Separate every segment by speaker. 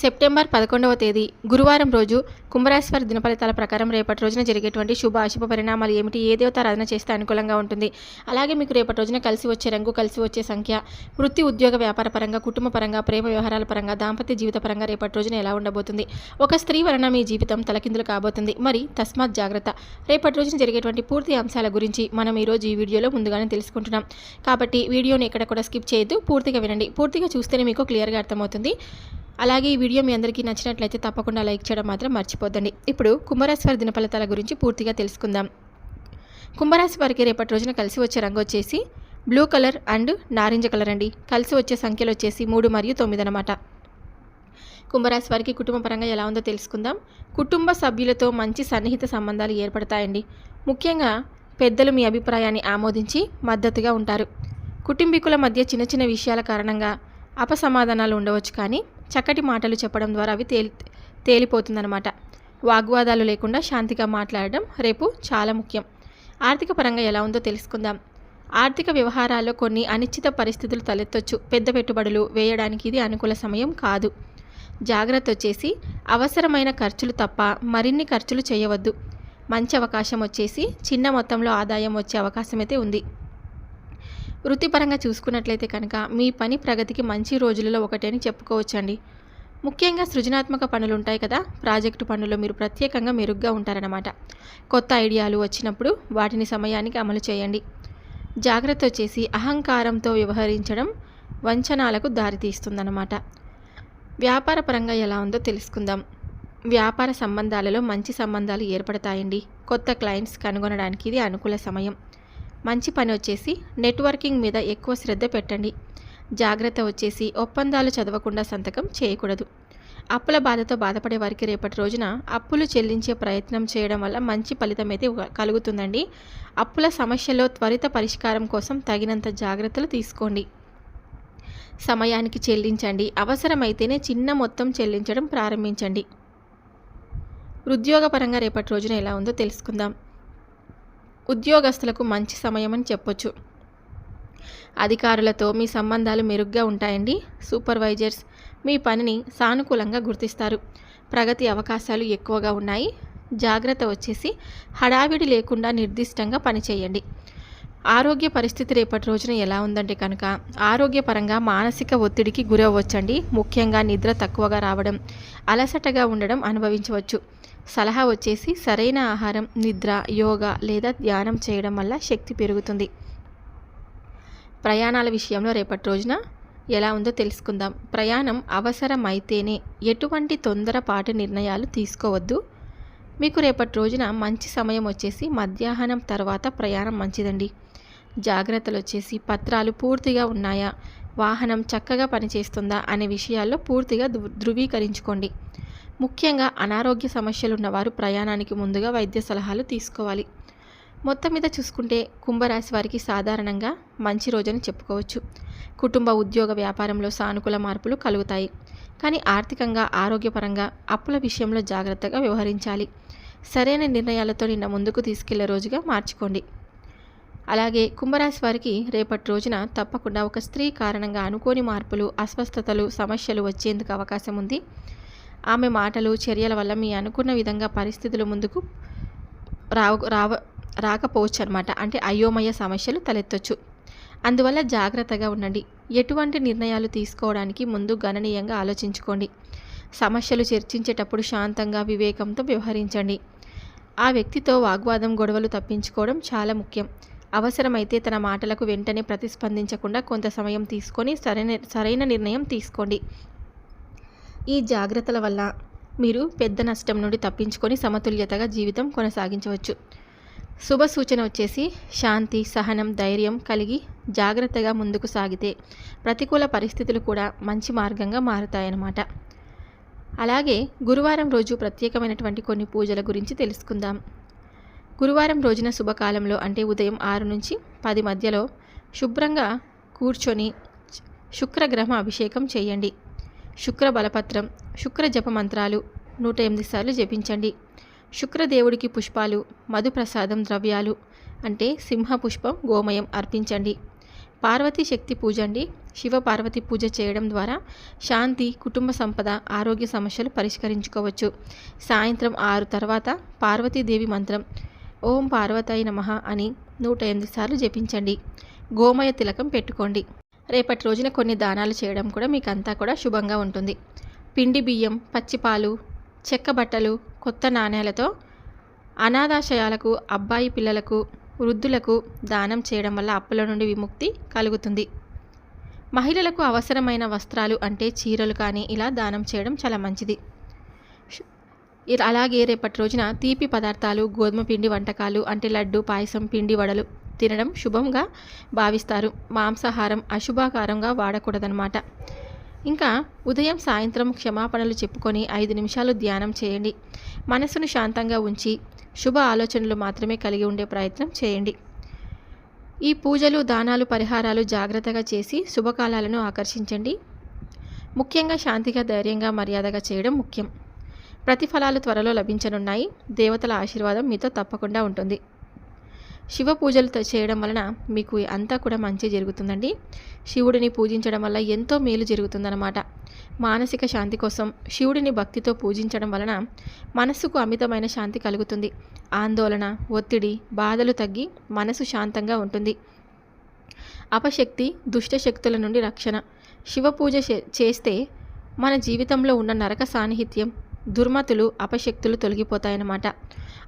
Speaker 1: September పదకొండవ తేదీ గురువారం రోజు కుంభరాశివారి దినఫలితాల ప్రకారం రేపటి రోజున జరిగేటువంటి శుభ అశుభ పరిణామాలు ఏమిటి ఏ దేవత ఆరాధన చేస్తే అనుకూలంగా ఉంటుంది. అలాగే మీకు రేపటి రోజున కలిసి వచ్చే రంగు కలిసి వచ్చే సంఖ్య వృత్తి ఉద్యోగ వ్యాపార పరంగా కుటుంబ పరంగా ప్రేమ వ్యవహారాల పరంగా దాంపత్య జీవిత పరంగా రేపటి రోజున ఎలా ఉండబోతుంది? ఒక స్త్రీ వలన మీ జీవితం తలకిందులు కాబోతుంది. మరి తస్మాత్ జాగ్రత్త. రేపటి రోజున జరిగేటువంటి పూర్తి అంశాల గురించి మనం ఈరోజు ఈ వీడియోలో ముందుగానే తెలుసుకుంటున్నాం. కాబట్టి వీడియోని ఎక్కడ కూడా స్కిప్ చేయొద్దు పూర్తిగా వినండి. పూర్తిగా చూస్తేనే మీకు క్లియర్గా అర్థమవుతుంది. అలాగే ఈ వీడియో మీ అందరికీ నచ్చినట్లయితే తప్పకుండా లైక్ చేయడం మాత్రం మర్చిపోద్దండి. ఇప్పుడు కుంభరాశి వారి దినఫలితాల గురించి పూర్తిగా తెలుసుకుందాం. కుంభరాశి వారికి రేపటి రోజున కలిసి వచ్చే రంగు వచ్చేసి బ్లూ కలర్ అండ్ నారింజ కలర్ అండి. కలిసి వచ్చే సంఖ్యలు వచ్చేసి మూడు మరియు తొమ్మిది అనమాట కుంభరాశి వారికి కుటుంబ పరంగా ఎలా ఉందో తెలుసుకుందాం. కుటుంబ సభ్యులతో మంచి సన్నిహిత సంబంధాలు ఏర్పడతాయండి. ముఖ్యంగా పెద్దలు మీ అభిప్రాయాన్ని ఆమోదించి మద్దతుగా ఉంటారు. కుటుంబీకుల మధ్య చిన్న చిన్న విషయాల కారణంగా అపసమాధానాలు ఉండవచ్చు కానీ చక్కటి మాటలు చెప్పడం ద్వారా అవి తేలి తేలిపోతుందన్నమాట. వాగ్వాదాలు లేకుండా శాంతిగా మాట్లాడడం రేపు చాలా ముఖ్యం. ఆర్థిక పరంగా ఎలా ఉందో తెలుసుకుందాం. ఆర్థిక వ్యవహారాల్లో కొన్ని అనిశ్చిత పరిస్థితులు తలెత్తొచ్చు. పెద్ద పెట్టుబడులు వేయడానికి ఇది అనుకూల సమయం కాదు. జాగ్రత్త వచ్చేసి అవసరమైన ఖర్చులు తప్ప మరిన్ని ఖర్చులు చేయవద్దు. మంచి అవకాశం వచ్చేసి చిన్న మొత్తంలో ఆదాయం వచ్చే అవకాశం అయితే ఉంది. వృత్తిపరంగా చూసుకున్నట్లయితే కనుక మీ పని ప్రగతికి మంచి రోజులలో ఒకటి అని చెప్పుకోవచ్చండి. ముఖ్యంగా సృజనాత్మక పనులు ఉంటాయి కదా ప్రాజెక్టు పనుల్లో మీరు ప్రత్యేకంగా మెరుగ్గా ఉంటారన్నమాట. కొత్త ఐడియాలు వచ్చినప్పుడు వాటిని సమయానికి అమలు చేయండి. జాగ్రత్త వచ్చేసి అహంకారంతో వ్యవహరించడం వంచనాలకు దారితీస్తుందన్నమాట. వ్యాపార పరంగా ఎలా ఉందో తెలుసుకుందాం. వ్యాపార సంబంధాలలో మంచి సంబంధాలు ఏర్పడతాయండి. కొత్త క్లయింట్స్ కనుగొనడానికి ఇది అనుకూల సమయం. మంచి పని వచ్చేసి నెట్వర్కింగ్ మీద ఎక్కువ శ్రద్ధ పెట్టండి. జాగ్రత్త వచ్చేసి ఒప్పందాలు చదవకుండా సంతకం చేయకూడదు. అప్పుల బాధతో బాధపడే వారికి రేపటి రోజున అప్పులు చెల్లించే ప్రయత్నం చేయడం వల్ల మంచి ఫలితం అయితే కలుగుతుందండి. అప్పుల సమస్యలో త్వరిత పరిష్కారం కోసం తగినంత జాగ్రత్తలు తీసుకోండి. సమయానికి చెల్లించండి. అవసరమైతేనే చిన్న మొత్తం చెల్లించడం ప్రారంభించండి. ఉద్యోగపరంగా రేపటి రోజున ఎలా ఉందో తెలుసుకుందాం. ఉద్యోగస్తులకు మంచి సమయం అని చెప్పొచ్చు. అధికారులతో మీ సంబంధాలు మెరుగ్గా ఉంటాయండి. సూపర్వైజర్స్ మీ పనిని సానుకూలంగా గుర్తిస్తారు. ప్రగతి అవకాశాలు ఎక్కువగా ఉన్నాయి. జాగ్రత్త వచ్చేసి హడావిడి లేకుండా నిర్దిష్టంగా పనిచేయండి. ఆరోగ్య పరిస్థితి రేపటి రోజున ఎలా ఉందంటే కనుక ఆరోగ్యపరంగా మానసిక ఒత్తిడికి గురవ్వచ్చండి. ముఖ్యంగా నిద్ర తక్కువగా రావడం అలసటగా ఉండడం అనుభవించవచ్చు. సలహా వచ్చేసి సరైన ఆహారం నిద్ర యోగా లేదా ధ్యానం చేయడం వల్ల శక్తి పెరుగుతుంది. ప్రయాణాల విషయంలో రేపటి రోజున ఎలా ఉందో తెలుసుకుందాం. ప్రయాణం అవసరమైతేనే ఎటువంటి తొందరపాటు నిర్ణయాలు తీసుకోవద్దు. మీకు రేపటి రోజున మంచి సమయం వచ్చేసి మధ్యాహ్నం తర్వాత ప్రయాణం మంచిదండి. జాగ్రత్తలు వచ్చేసి పత్రాలు పూర్తిగా ఉన్నాయా? వాహనం చక్కగా పనిచేస్తుందా? అనే విషయాల్లో పూర్తిగా ధృవీకరించుకోండి. ముఖ్యంగా అనారోగ్య సమస్యలు ఉన్నవారు ప్రయాణానికి ముందుగా వైద్య సలహాలు తీసుకోవాలి. మొత్తం మీద చూసుకుంటే కుంభరాశి వారికి సాధారణంగా మంచి రోజని చెప్పుకోవచ్చు. కుటుంబ ఉద్యోగ వ్యాపారంలో సానుకూల మార్పులు కలుగుతాయి. కానీ ఆర్థికంగా ఆరోగ్యపరంగా అప్పుల విషయంలో జాగ్రత్తగా వ్యవహరించాలి. సరైన నిర్ణయాలతో నిన్న ముందుకు తీసుకెళ్ళే రోజుగా మార్చుకోండి. అలాగే కుంభరాశి వారికి రేపటి రోజున తప్పకుండా ఒక స్త్రీ కారణంగా అనుకోని మార్పులు అస్వస్థతలు సమస్యలు వచ్చేందుకు అవకాశం ఉంది. ఆమె మాటలు చర్యల వల్ల మీ అనుకున్న విధంగా పరిస్థితులు ముందుకు రావ రావ రాకపోవచ్చు అనమాట అంటే అయోమయ సమస్యలు తలెత్తొచ్చు. అందువల్ల జాగ్రత్తగా ఉండండి. ఎటువంటి నిర్ణయాలు తీసుకోవడానికి ముందు గణనీయంగా ఆలోచించుకోండి. సమస్యలు చర్చించేటప్పుడు శాంతంగా వివేకంతో వ్యవహరించండి. ఆ వ్యక్తితో వాగ్వాదం గొడవలు తప్పించుకోవడం చాలా ముఖ్యం. అవసరమైతే తన మాటలకు వెంటనే ప్రతిస్పందించకుండా కొంత సమయం తీసుకొని సరైన సరైన నిర్ణయం తీసుకోండి. ఈ జాగ్రత్తల వల్ల మీరు పెద్ద నష్టం నుండి తప్పించుకొని సమతుల్యతగా జీవితం కొనసాగించవచ్చు. శుభ సూచన వచ్చేసి శాంతి సహనం ధైర్యం కలిగి జాగ్రత్తగా ముందుకు సాగితే ప్రతికూల పరిస్థితులు కూడా మంచి మార్గంగా మారుతాయన్నమాట. అలాగే గురువారం రోజు ప్రత్యేకమైనటువంటి కొన్ని పూజల గురించి తెలుసుకుందాం. గురువారం రోజున శుభకాలంలో అంటే ఉదయం ఆరు నుంచి పది మధ్యలో శుభ్రంగా కూర్చొని శుక్రగ్రహ అభిషేకం చేయండి. శుక్ర బలపత్రం శుక్ర జప మంత్రాలు నూట ఎనిమిది సార్లు జపించండి. శుక్రదేవుడికి పుష్పాలు మధుప్రసాదం ద్రవ్యాలు అంటే సింహ పుష్పం గోమయం అర్పించండి. పార్వతీ శక్తి పూజండి శివ పార్వతి పూజ చేయడం ద్వారా శాంతి కుటుంబ సంపద ఆరోగ్య సమస్యలు పరిష్కరించుకోవచ్చు. సాయంత్రం ఆరు తర్వాత పార్వతీదేవి మంత్రం ఓం పార్వతాయి నమ అని నూట ఎనిమిది సార్లు జపించండి. గోమయ తిలకం పెట్టుకోండి. రేపటి రోజున కొన్ని దానాలు చేయడం కూడా మీకు అంతా కూడా శుభంగా ఉంటుంది. పిండి బియ్యం పచ్చిపాలు చెక్క బట్టలు కొత్త నాణేలతో అనాథాశయాలకు అబ్బాయి పిల్లలకు వృద్ధులకు దానం చేయడం వల్ల అప్పుల నుండి విముక్తి కలుగుతుంది. మహిళలకు అవసరమైన వస్త్రాలు అంటే చీరలు కానీ ఇలా దానం చేయడం చాలా మంచిది. అలాగే రేపటి రోజున తీపి పదార్థాలు గోధుమ పిండి వంటకాలు అంటే లడ్డు పాయసం పిండి వడలు తినడం శుభంగా భావిస్తారు. మాంసాహారం అశుభాకారంగా వాడకూడదనమాట ఇంకా ఉదయం సాయంత్రం క్షమాపణలు చెప్పుకొని ఐదు నిమిషాలు ధ్యానం చేయండి. మనసును శాంతంగా ఉంచి శుభ ఆలోచనలు మాత్రమే కలిగి ఉండే ప్రయత్నం చేయండి. ఈ పూజలు దానాలు పరిహారాలు జాగ్రత్తగా చేసి శుభకాలాలను ఆకర్షించండి. ముఖ్యంగా శాంతిగా ధైర్యంగా మర్యాదగా చేయడం ముఖ్యం. ప్రతిఫలాలు త్వరలో లభించనున్నాయి. దేవతల ఆశీర్వాదం మీతో తప్పకుండా ఉంటుంది. శివ పూజలు చేయడం వలన మీకు అంతా కూడా మంచి జరుగుతుందండి. శివుడిని పూజించడం వల్ల ఎంతో మేలు జరుగుతుందన్నమాట. మానసిక శాంతి కోసం శివుడిని భక్తితో పూజించడం వలన మనస్సుకు అమితమైన శాంతి కలుగుతుంది. ఆందోళన ఒత్తిడి బాధలు తగ్గి మనసు శాంతంగా ఉంటుంది. అపశక్తి దుష్ట శక్తుల నుండి రక్షణ. శివ పూజ చే- చేస్తే మన జీవితంలో ఉన్న నరక సాన్నిహిత్యం దుర్మతులు అపశక్తులు తొలగిపోతాయన్నమాట.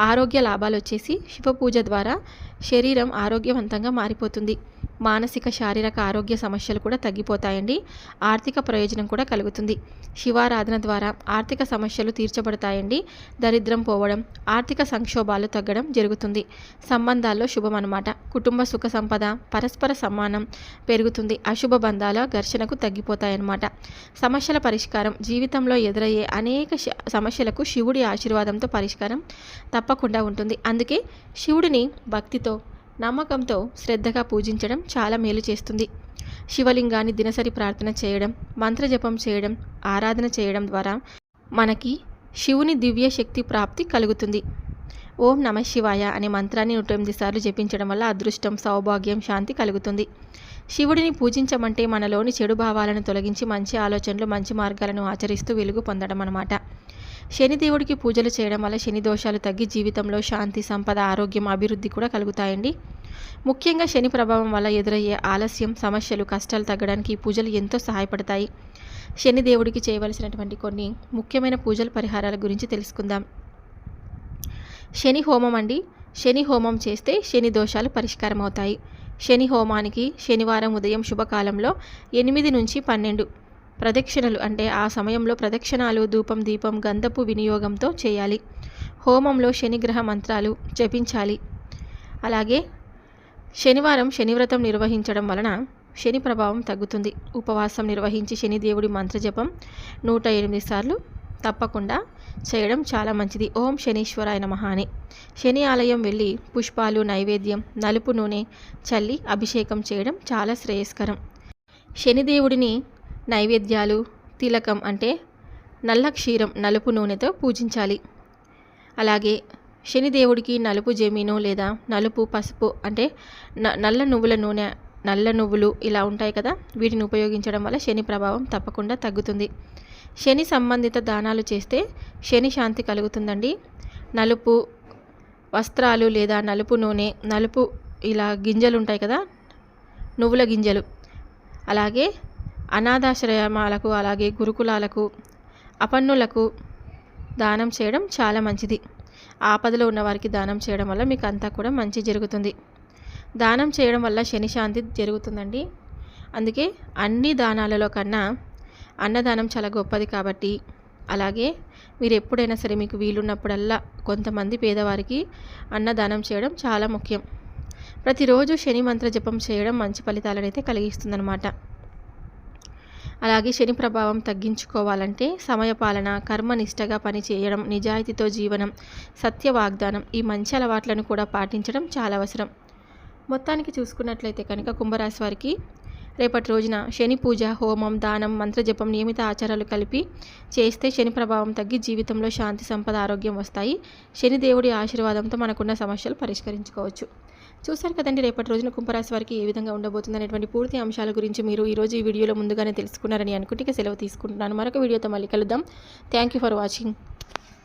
Speaker 1: ఆరోగ్య లాభాలు వచ్చేసి శివ పూజ ద్వారా శరీరం ఆరోగ్యవంతంగా మారిపోతుంది. మానసిక శారీరక ఆరోగ్య సమస్యలు కూడా తగ్గిపోతాయండి. ఆర్థిక ప్రయోజనం కూడా కలుగుతుంది. శివారాధన ద్వారా ఆర్థిక సమస్యలు తీర్చబడతాయండి. దరిద్రం పోవడం ఆర్థిక సంక్షోభాలు తగ్గడం జరుగుతుంది. సంబంధాల్లో శుభం అన్నమాట. కుటుంబ సుఖ సంపద పరస్పర సమ్మానం పెరుగుతుంది. అశుభ బంధాల ఘర్షణకు తగ్గిపోతాయన్నమాట. సమస్యల పరిష్కారం జీవితంలో ఎదురయ్యే అనేక శ- సమస్యలకు శివుడి ఆశీర్వాదంతో పరిష్కారం తప్పకుండా ఉంటుంది. అందుకే శివుడిని భక్తితో నమ్మకంతో శ్రద్ధగా పూజించడం చాలా మేలు చేస్తుంది. శివలింగాన్ని దినసరి ప్రార్థన చేయడం మంత్రజపం చేయడం ఆరాధన చేయడం ద్వారా మనకి శివుని దివ్య శక్తి ప్రాప్తి కలుగుతుంది. ఓం నమ శివాయ అనే మంత్రాన్ని నూట ఎనిమిది సార్లు జపించడం వల్ల అదృష్టం సౌభాగ్యం శాంతి కలుగుతుంది. శివుడిని పూజించమంటే మనలోని చెడు భావాలను తొలగించి మంచి ఆలోచనలు మంచి మార్గాలను ఆచరిస్తూ వెలుగు పొందడం అన్నమాట శనిదేవుడికి పూజలు చేయడం వల్ల శని దోషాలు తగ్గి జీవితంలో శాంతి సంపద ఆరోగ్యం అభివృద్ధి కూడా కలుగుతాయండి. ముఖ్యంగా శని ప్రభావం వల్ల ఎదురయ్యే ఆలస్యం సమస్యలు కష్టాలు తగ్గడానికి ఈ పూజలు ఎంతో సహాయపడతాయి. శని దేవుడికి చేయవలసినటువంటి కొన్ని ముఖ్యమైన పూజల పరిహారాల గురించి తెలుసుకుందాం. శని హోమం అండి. శని హోమం చేస్తే శని దోషాలు పరిష్కారం అవుతాయి శని హోమానికి శనివారం ఉదయం శుభకాలంలో ఎనిమిది నుంచి పన్నెండు ప్రదక్షిణలు అంటే ఆ సమయంలో ప్రదక్షిణాలు ధూపం దీపం గంధపు వినియోగంతో చేయాలి. హోమంలో శనిగ్రహ మంత్రాలు జపించాలి. అలాగే శనివారం శనివ్రతం నిర్వహించడం వలన శని ప్రభావం తగ్గుతుంది. ఉపవాసం నిర్వహించి శనిదేవుడి మంత్రజపం నూట ఎనిమిది సార్లు తప్పకుండా చేయడం చాలా మంచిది. ఓం శనీశ్వరాయ నమః అని. శని ఆలయం వెళ్ళి పుష్పాలు నైవేద్యం నలుపు నూనె చల్లి అభిషేకం చేయడం చాలా శ్రేయస్కరం. శనిదేవుడిని నైవేద్యాలు తిలకం అంటే నల్ల క్షీరం నలుపు నూనెతో పూజించాలి. అలాగే శనిదేవుడికి నలుపు జమీను లేదా నలుపు పసుపు అంటే న- నల్ల నువ్వుల నూనె నల్ల నువ్వులు ఇలా ఉంటాయి కదా వీటిని ఉపయోగించడం వల్ల శని ప్రభావం తప్పకుండా తగ్గుతుంది. శని సంబంధిత దానాలు చేస్తే శని శాంతి కలుగుతుందండి. నలుపు వస్త్రాలు లేదా నలుపు నూనె నలుపు ఇలా గింజలు ఉంటాయి కదా నువ్వుల గింజలు. అలాగే అనాథాశ్రమాలకు అలాగే గురుకులాలకు అపన్నులకు దానం చేయడం చాలా మంచిది. ఆపదలో ఉన్నవారికి దానం చేయడం వల్ల మీకు అంతా కూడా మంచి జరుగుతుంది. దానం చేయడం వల్ల శని శాంతి జరుగుతుందండి. అందుకే అన్ని దానాలలో కన్నా అన్నదానం చాలా గొప్పది కాబట్టి అలాగే మీరు ఎప్పుడైనా సరే మీకు వీలున్నప్పుడల్లా కొంతమంది పేదవారికి అన్నదానం చేయడం చాలా ముఖ్యం. ప్రతిరోజు శని మంత్ర జపం చేయడం మంచి ఫలితాలను అయితే కలిగిస్తుందన్నమాట. అలాగే శని ప్రభావం తగ్గించుకోవాలంటే సమయపాలన కర్మనిష్టగా పని చేయడం నిజాయితీతో జీవనం సత్య వాగ్దానం ఈ మంచి అలవాట్లను కూడా పాటించడం చాలా అవసరం. మొత్తానికి చూసుకున్నట్లయితే కనుక కుంభరాశి వారికి రేపటి రోజున శని పూజ హోమం దానం మంత్రజపం నియమిత ఆచారాలు కలిపి చేస్తే శని ప్రభావం తగ్గి జీవితంలో శాంతి సంపద ఆరోగ్యం వస్తాయి. శని దేవుడి ఆశీర్వాదంతో మనకున్న సమస్యలు పరిష్కరించుకోవచ్చు. చూశారు కదండి రేపటి రోజున కుంభరాశి వారికి ఏ విధంగా ఉండబోతుంది అనేటువంటి పూర్తి అంశాల గురించి మీరు ఈరోజు ఈ వీడియోలో ముందుగానే తెలుసుకున్నారని అనుకుంటే సెలవు తీసుకుంటున్నాను. మరొక వీడియోతో మళ్ళీ కలుద్దాం. Thank you for watching